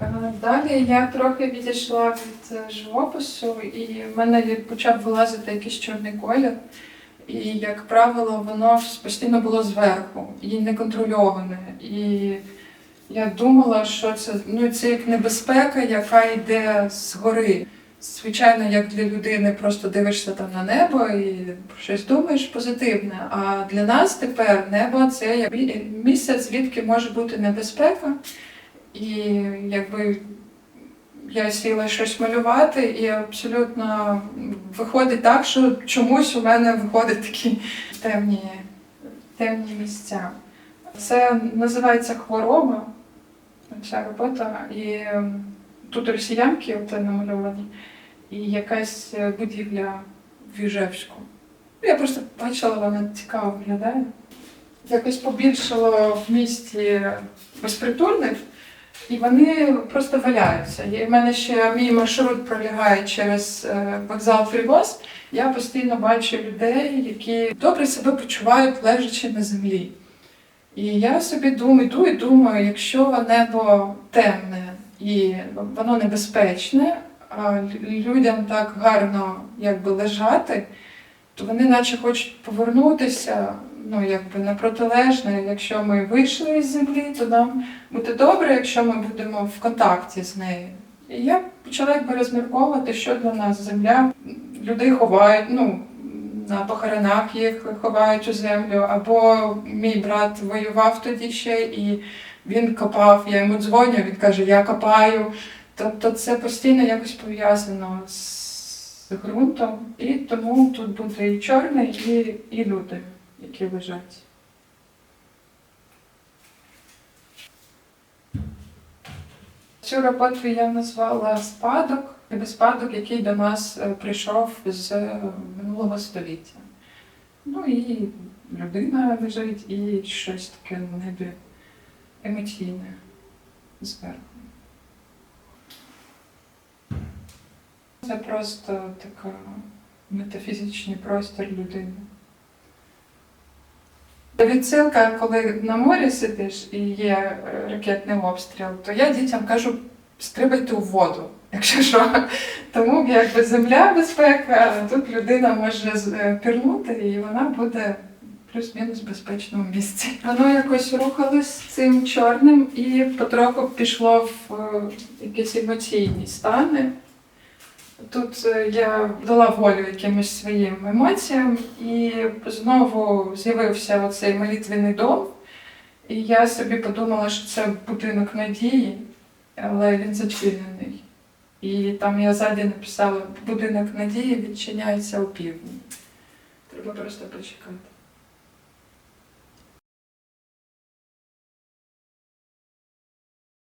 Е, Далі я трохи відійшла від е, живопису, і в мене почав вилазити якийсь чорний колір. І, як правило, воно постійно було зверху і неконтрольоване. І я думала, що це, ну, це як небезпека, яка йде згори. Звичайно, як для людини просто дивишся там на небо і щось думаєш позитивне. А для нас тепер небо це як місце, звідки може бути небезпека. І якби я сіла щось малювати, і абсолютно виходить так, що чомусь у мене виходять такі темні, темні місця. Це називається хвороба, ця робота. І тут росіянки от намальовані, і якась будівля в Южевську. Ну, Я просто бачила, вона цікаво виглядає. Якось побільшало в місті безпритульних, і вони просто валяються. І в мене ще мій маршрут пролягає через е, вокзал Фрівоз. Я постійно бачу людей, які добре себе почувають лежачи на землі. І я собі думаю, йду і думаю, якщо небо темне і воно небезпечне, а людям так гарно якби лежати, то вони наче хочуть повернутися ну, якби на протилежне. Якщо ми вийшли із землі, то нам буде добре, якщо ми будемо в контакті з нею. І я почала якби розмірковувати, що для нас земля. Людей ховають, ну, на похоронах їх ховають у землю. Або мій брат воював тоді ще і він копав, я йому дзвоню, він каже, я копаю. Тобто це постійно якось пов'язано з ґрунтом, і тому тут буде і чорний, і, і люди, які лежать. Цю роботу я назвала спадок, ніби спадок, який до нас е, прийшов з е, минулого століття. Ну і людина лежить, і щось таке небі емоційне зверху. Це просто така метафізичний простір людини. Відсилка, коли на морі сидиш і є е, ракетний обстріл, то я дітям кажу, стрибайте у воду, якщо що. Тому якби земля безпека, тут людина може е, пірнути і вона буде плюс-мінус безпечному місці. Воно якось рухалось цим чорним і потроху пішло в е, якісь емоційні стани. Тут е, я дала волю якимось своїм емоціям, і знову з'явився оцей молитвенний дом. І я собі подумала, що це будинок надії, але він зачинений. І там я ззаді написала будинок надії відчиняється у півдні. Треба просто почекати.